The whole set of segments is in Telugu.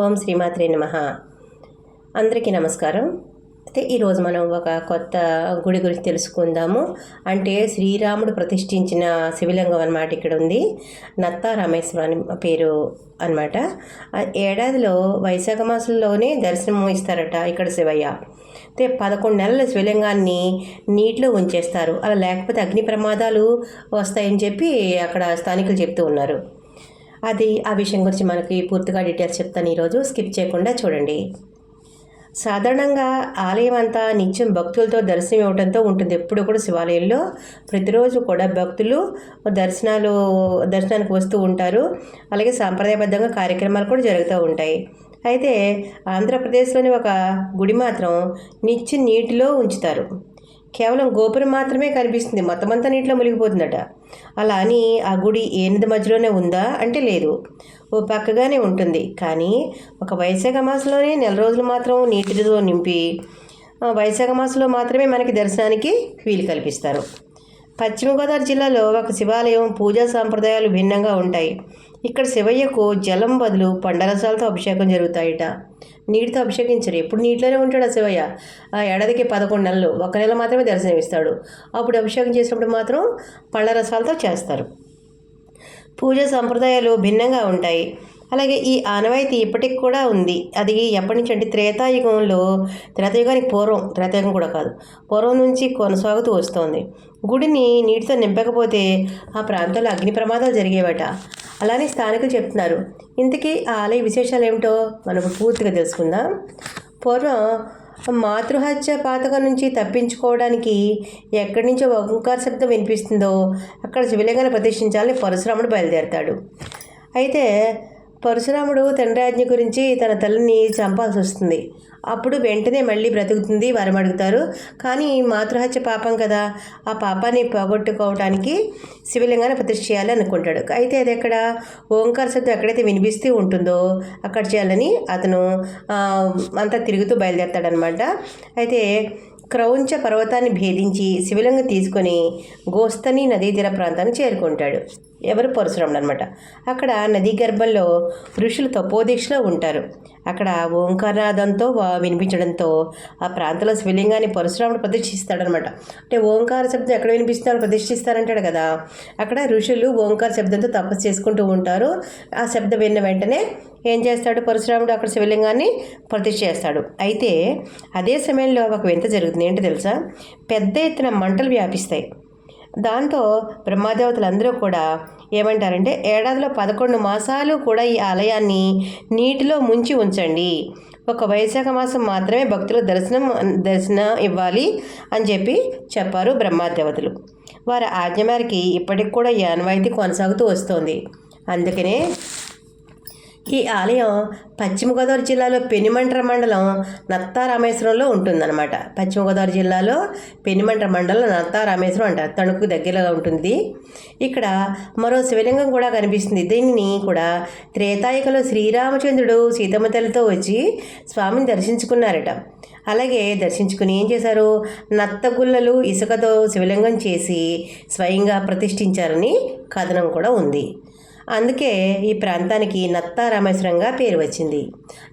ఓం శ్రీమాత్రే నమ. అందరికీ నమస్కారం. అయితే ఈరోజు మనం ఒక కొత్త గుడి గురించి తెలుసుకుందాము. అంటే శ్రీరాముడు ప్రతిష్ఠించిన శివలింగం అన్నమాట ఇక్కడ ఉంది. నత్తా రామేశ్వరం అని పేరు అనమాట ఏడాదిలో వైశాఖ మాసంలోనే దర్శనం ఇస్తారట ఇక్కడ శివయ్య. అయితే పదకొండు నెలల శివలింగాన్ని నీటిలో ఉంచేస్తారు. అలా లేకపోతే అగ్ని ప్రమాదాలు వస్తాయని చెప్పి అక్కడ స్థానికులు చెప్తూ ఉన్నారు. అది ఆ విషయం గురించి మనకి పూర్తిగా డీటెయిల్స్ చెప్తాను ఈరోజు. స్కిప్ చేయకుండా చూడండి. సాధారణంగా ఆలయం అంతా నిత్యం భక్తులతో దర్శనం ఇవ్వడంతో ఉంటుంది. ఎప్పుడు కూడా శివాలయంలో ప్రతిరోజు కూడా భక్తులు దర్శనాలు దర్శనానికి వస్తూ ఉంటారు. అలాగే సాంప్రదాయబద్ధంగా కార్యక్రమాలు కూడా జరుగుతూ ఉంటాయి. అయితే ఆంధ్రప్రదేశ్లోని ఒక గుడి మాత్రం నిత్యం నీటిలో ఉంచుతారు. కేవలం గోపురం మాత్రమే కనిపిస్తుంది. మొత్తం అంతా నీటిలో మునిగిపోతుందట. అలా అని ఆ గుడి ఏనిది మధ్యలోనే ఉందా అంటే లేదు. ఓ పక్కగానే ఉంటుంది. కానీ ఒక వైశాఖ మాసంలోనే నెల రోజులు మాత్రం నీటితో నింపి వైశాఖ మాసంలో మాత్రమే మనకి దర్శనానికి వీలు కల్పిస్తారు. పశ్చిమ గోదావరి జిల్లాలో ఒక శివాలయం పూజా సాంప్రదాయాలు భిన్నంగా ఉంటాయి. ఇక్కడ శివయ్యకు జలం బదులు పండరసాలతో అభిషేకం జరుగుతాయట. నీటితో అభిషేకించరు. ఎప్పుడు నీటిలోనే ఉంటాడు ఆ శివయ్య? ఆ ఏడాదికి పదకొండు నెలలు. ఒక నెల మాత్రమే దర్శనమిస్తాడు. అప్పుడు అభిషేకం చేసినప్పుడు మాత్రం పండ్ల చేస్తారు. పూజ సంప్రదాయాలు భిన్నంగా ఉంటాయి. అలాగే ఈ ఆనవాయితీ ఇప్పటికి కూడా ఉంది. అది ఎప్పటి నుంచి అంటే త్రేతాయుగంలో త్రేతాయుగానికి పూర్వం త్రేతాయుగం కూడా కాదు పూర్వం నుంచి కొనసాగుతూ వస్తోంది. గుడిని నీటితో నింపకపోతే ఆ ప్రాంతంలో అగ్ని ప్రమాదాలు జరిగేవట. అలానే స్థానికులు చెప్తున్నారు. ఇంతకీ ఆ ఆలయ విశేషాలు ఏమిటో మనకు పూర్తిగా తెలుసుకుందాం. పూర్వం మాతృహత్య పాతకం నుంచి తప్పించుకోవడానికి ఎక్కడి నుంచో ఓంకార శబ్దం వినిపిస్తుందో అక్కడ శివలింగాన్ని ప్రతిష్ఠించాలని పరశురాముడు బయలుదేరతాడు. అయితే పరశురాముడు తండ్రి ఆజ్ఞ గురించి తన తల్లిని చంపాల్సి వస్తుంది. అప్పుడు వెంటనే మళ్ళీ బ్రతుకుతుంది వరం అడుగుతారు. కానీ మాతృహత్య పాపం కదా. ఆ పాపాన్ని పోగొట్టుకోవడానికి శివలింగాన్ని ప్రతిష్ఠ చేయాలి అనుకుంటాడు. అయితే అది ఎక్కడ? ఓంకార శబ్దం ఎక్కడైతే వినిపిస్తూ ఉంటుందో అక్కడ చేయాలని అతను అంతా తిరుగుతూ బయలుదేరతాడనమాట. అయితే క్రౌంచ పర్వతాన్ని భేదించి శివలింగం తీసుకొని గోస్తని నదీ తీర ప్రాంతాన్ని చేరుకుంటాడు. ఎవరు పరశురాముడు అనమాట అక్కడ నదీ గర్భంలో ఋషులు తపోదీక్షలో ఉంటారు. అక్కడ ఓంకారనాదంతో వినిపించడంతో ఆ ప్రాంతంలో శివలింగాన్ని పరశురాముడు ప్రతిష్ఠిస్తాడనమాట అంటే ఓంకార శబ్దం ఎక్కడ వినిపిస్తారో ప్రతిష్ఠిస్తారంటాడు కదా. అక్కడ ఋషులు ఓంకార శబ్దంతో తపస్సు చేసుకుంటూ ఉంటారు. ఆ శబ్దం విన్న వెంటనే ఏం చేస్తాడు పరశురాముడు? అక్కడ శివలింగాన్ని ప్రతిష్ఠ చేస్తాడు. అయితే అదే సమయంలో ఒక వింత జరుగుతుంది. ఏంటో తెలుసా? పెద్ద ఎత్తున మంటలు వ్యాపిస్తాయి. దాంతో బ్రహ్మదేవతలందరూ కూడా ఏమంటారంటే ఏడాదిలో పదకొండు మాసాలు కూడా ఈ ఆలయాన్ని నీటిలో ముంచి ఉంచండి. ఒక వైశాఖ మాసం మాత్రమే భక్తులు దర్శనం దర్శనం ఇవ్వాలి అని చెప్పి చెప్పారు బ్రహ్మదేవతలు. వారి ఆజ్ఞ మేరకి ఇప్పటికి కూడా ఈ ఆనవాయితీ కొనసాగుతూ వస్తోంది. అందుకనే ఈ ఆలయం పశ్చిమ గోదావరి జిల్లాలో పెనుమంట్ర మండలం నత్తా రామేశ్వరంలో ఉంటుందన్నమాట. పశ్చిమ గోదావరి జిల్లాలో పెనుమంట్ర మండలం నత్తా రామేశ్వరం అంటారు తణుకు దగ్గరగా ఉంటుంది. ఇక్కడ మరో శివలింగం కూడా కనిపిస్తుంది. దీనిని కూడా త్రేతాయుగంలో శ్రీరామచంద్రుడు సీతమ్మ తల్లితో వచ్చి స్వామిని దర్శించుకున్నారట. అలాగే దర్శించుకుని ఏం చేశారు? నత్తగుల్లలు ఇసుకతో శివలింగం చేసి స్వయంగా ప్రతిష్ఠించారని కథనం కూడా ఉంది. అందుకే ఈ ప్రాంతానికి నత్తా రామేశ్వరంగా పేరు వచ్చింది.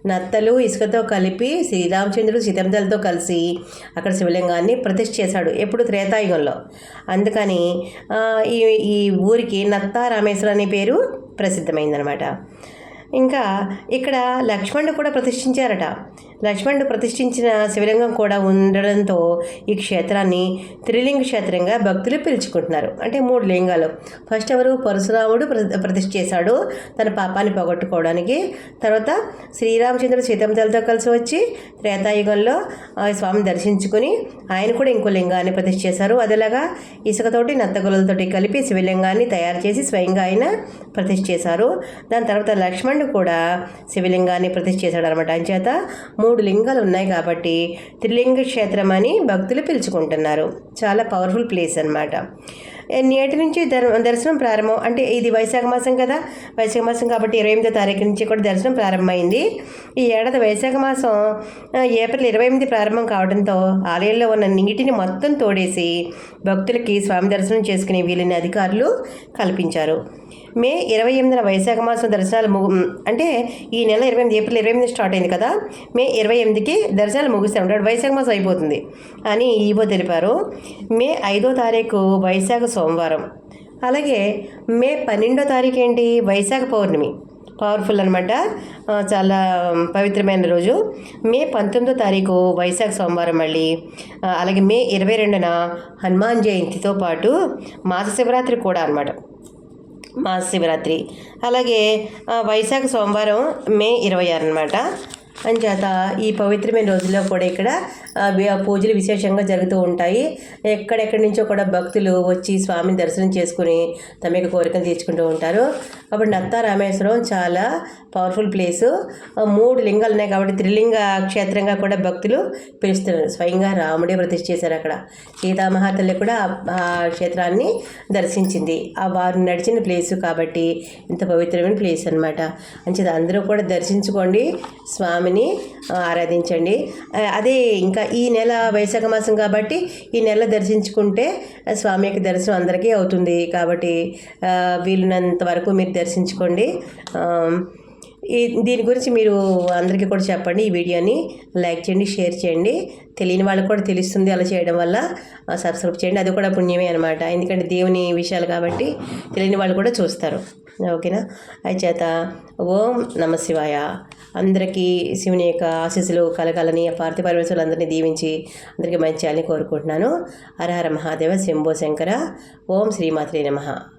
నత్తలు ఇసుకతో కలిపి శ్రీరామచంద్రుడు సీతమ్మతలతో కలిసి అక్కడ శివలింగాన్ని ప్రతిష్ఠ చేశాడు ఎప్పుడు త్రేతాయుగంలో. అందుకని ఈ ఈ ఊరికి నత్తా రామేశ్వరం అనే పేరు ప్రసిద్ధమైందనమాట ఇంకా ఇక్కడ లక్ష్మణుడు కూడా ప్రతిష్ఠించారట. లక్ష్మణుడు ప్రతిష్ఠించిన శివలింగం కూడా ఉండడంతో ఈ క్షేత్రాన్ని త్రిలింగ క్షేత్రంగా భక్తులు పిలుచుకుంటున్నారు. అంటే మూడు లింగాలు. ఫస్ట్ ఎవరు? పరశురాముడు ప్రతిష్ఠ చేశాడు. తన పాపాన్ని పోగొట్టుకోవడానికి. తర్వాత శ్రీరామచంద్రుడు సీతమ్మతలతో కలిసి వచ్చి త్రేతాయుగంలో ఆ స్వామిని దర్శించుకుని ఆయన కూడా ఇంకో లింగాన్ని ప్రతిష్ఠ చేశారు. అదేలాగా ఇసుకతోటి నత్తగులతోటి కలిపి శివలింగాన్ని తయారు చేసి స్వయంగా ఆయన ప్రతిష్ఠ చేశారు. దాని తర్వాత లక్ష్మణుడు కూడా శివలింగాన్ని ప్రతిష్ఠ చేశాడు అనమాట ఆయన చేత మూడు లింగాలు ఉన్నాయి కాబట్టి త్రిలింగ క్షేత్రం అని భక్తులు పిలుచుకుంటున్నారు. చాలా పవర్ఫుల్ ప్లేస్ అనమాట నేటి నుంచి దర్ దర్శనం ప్రారంభం అంటే ఇది వైశాఖ మాసం కదా. వైశాఖ మాసం కాబట్టి ఇరవై ఎనిమిదో తారీఖు నుంచి కూడా దర్శనం ప్రారంభమైంది. ఈ ఏడాది వైశాఖ మాసం ఏప్రిల్ ఇరవై ఎనిమిది ప్రారంభం కావడంతో ఆలయంలో ఉన్న నీటిని మొత్తం తోడేసి భక్తులకి స్వామి దర్శనం చేసుకునే వీలైన అధికారులు కల్పించారు. మే ఇరవై ఎనిమిదిన వైశాఖ మాసం దర్శనాలు ముగు అంటే ఈ నెల ఇరవై ఎనిమిది ఏప్రిల్ ఇరవై ఎనిమిది స్టార్ట్ అయింది కదా. మే ఇరవై ఎనిమిదికి దర్శనాలు ముగిస్తాం అంటే వైశాఖ మాసం అయిపోతుంది అని ఈవో తెలిపారు. మే ఐదో తారీఖు వైశాఖ సోమవారం. అలాగే మే పన్నెండో తారీఖు ఏంటి వైశాఖ పౌర్ణమి. పవర్ఫుల్ అనమాట చాలా పవిత్రమైన రోజు. మే పంతొమ్మిదో తారీఖు వైశాఖ సోమవారం మళ్ళీ. అలాగే మే ఇరవై రెండున హనుమాన్ జయంతితో పాటు మాస శివరాత్రి కూడా అనమాట మహాశివరాత్రి అలాగే వైశాఖ సోమవారం మే ఇరవై ఆరు అనమాట అంచేత ఈ పవిత్రమైన రోజుల్లో కూడా ఇక్కడ పూజలు విశేషంగా జరుగుతూ ఉంటాయి. ఎక్కడెక్కడి నుంచో కూడా భక్తులు వచ్చి స్వామిని దర్శనం చేసుకుని తమ యొక్క కోరికలు తీర్చుకుంటూ ఉంటారు. కాబట్టి నత్తా రామేశ్వరం చాలా పవర్ఫుల్ ప్లేసు మూడు లింగాలు ఉన్నాయి కాబట్టి త్రిలింగ క్షేత్రంగా కూడా భక్తులు పిలుస్తున్నారు. స్వయంగా రాముడే ప్రతిష్ఠ చేశారు అక్కడ. సీతామహాతల్లి కూడా ఆ- క్షేత్రాన్ని దర్శించింది. ఆ వారు నడిచిన ప్లేసు కాబట్టి ఇంత పవిత్రమైన ప్లేస్ అనమాట అంచేది అందరూ కూడా దర్శించుకోండి. స్వామిని ఆరాధించండి. అదే ఇంకా ఈ నెల వైశాఖ మాసం కాబట్టి ఈ నెల దర్శించుకుంటే స్వామి యొక్క దర్శనం అందరికీ అవుతుంది. కాబట్టి ఆ, వీలున్నంత వరకు మీరు దర్శించుకోండి. ఈ దీని గురించి మీరు అందరికీ కూడా చెప్పండి. ఈ వీడియోని లైక్ చేయండి షేర్ చేయండి. తెలియని వాళ్ళకి కూడా తెలుస్తుంది అలా చేయడం వల్ల సబ్స్క్రైబ్ చేయండి. అది కూడా పుణ్యమే అనమాట ఎందుకంటే దేవుని విషయాలు కాబట్టి తెలియని వాళ్ళు కూడా చూస్తారు. ఓకేనా? చేత ఓం నమ శివాయ. అందరికీ శివుని యొక్క ఆశీస్సులు కలగాలని పార్థి పార్థివ పరమేశ్వరులు అందరినీ దీవించి అందరికీ మంచి చేయాలని కోరుకుంటున్నాను. హరహర మహాదేవ శంభో శంకర. ఓం శ్రీమాత్రి నమః.